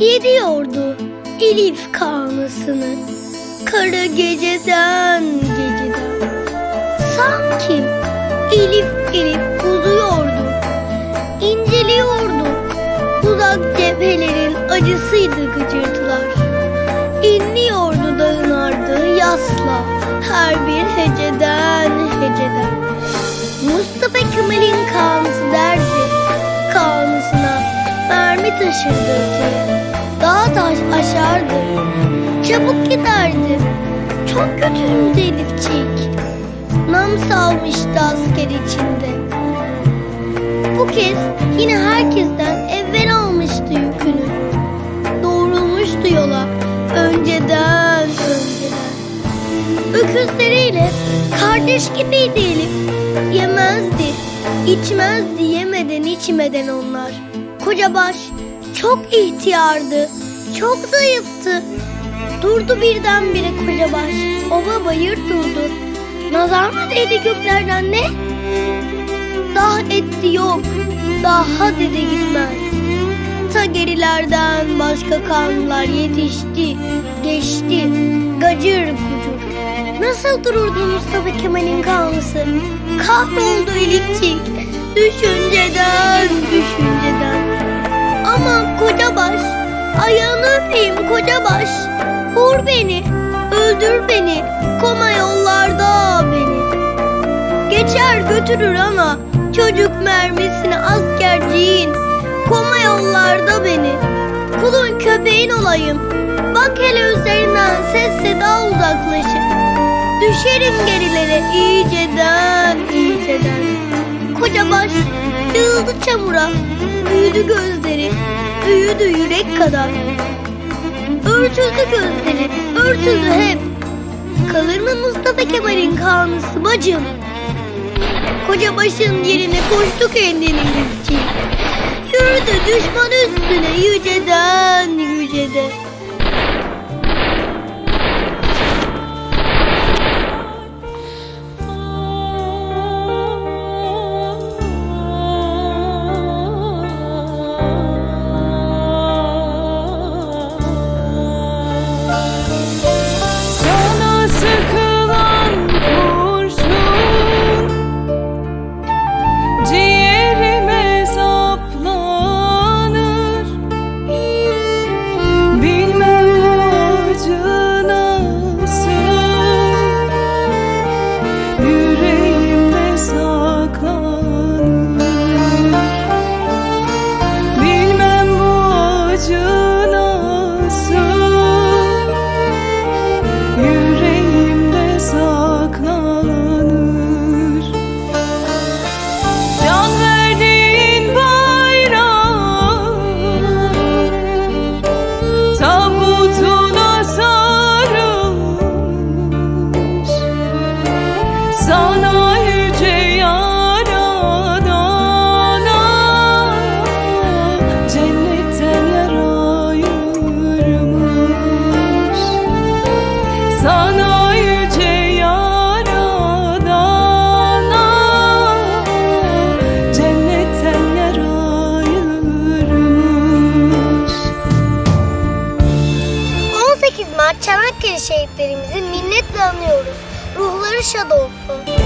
Yediyordu Elif karnısını. Kara geceden geceden. Sanki Elif Elif uzuyordu. İnceliyordu. Uzak cephelerin acısıydı gıcırtılar. İnliyordu dağın ardı yasla. Her bir heceden heceden. Mustafa Kemal'in kanısı derdi. Kanısına mermi taşırdı taş aşardı. Çabuk giderdi. Çok kötüydü Elifçik Nam salmıştı asker içinde. Bu kez yine herkesten evvel almıştı yükünü. Doğrulmuştu yola. Önceden önceden. Öküzleriyle kardeş gibiydi Elif. Yemezdi, içmezdi yemeden içmeden onlar. Koca baş çok ihtiyardı, çok zayıftı Durdu birdenbire koca baş, ova bayır durdu Nazar mı değdi göklerden ne? Daha etti yok, daha dede gitmez Ta gerilerden başka kanlar yetişti, geçti, gacır gucur. Nasıl dururdu Mustafa Kemal'in kanlısı? Kahroldu Elifçik, düşünceden, düşünceden. Aman koca baş, ayağını öpeyim koca baş. Vur beni, öldür beni, koma yollarda beni. Geçer götürür ama çocuk mermisini askerciğin Koma yollarda beni. Kulun köpeğin olayım. Bak hele üzerinden sesse daha uzaklaşıp Düşerim gerilere iyiceden iyiceden. Koca baş yığıldı çamura. Büyüdü gözleri. Büyüdü yürek kadar Örtüldü gözleri Örtüldü hep Kalır mı Mustafa Kemal'in kanısı bacım? Koca başın yerine koştu kendini için. Yürüdü düşman üstüne yüceden yücede. Şehitlerimizi minnetle anıyoruz. Ruhları şad olsun.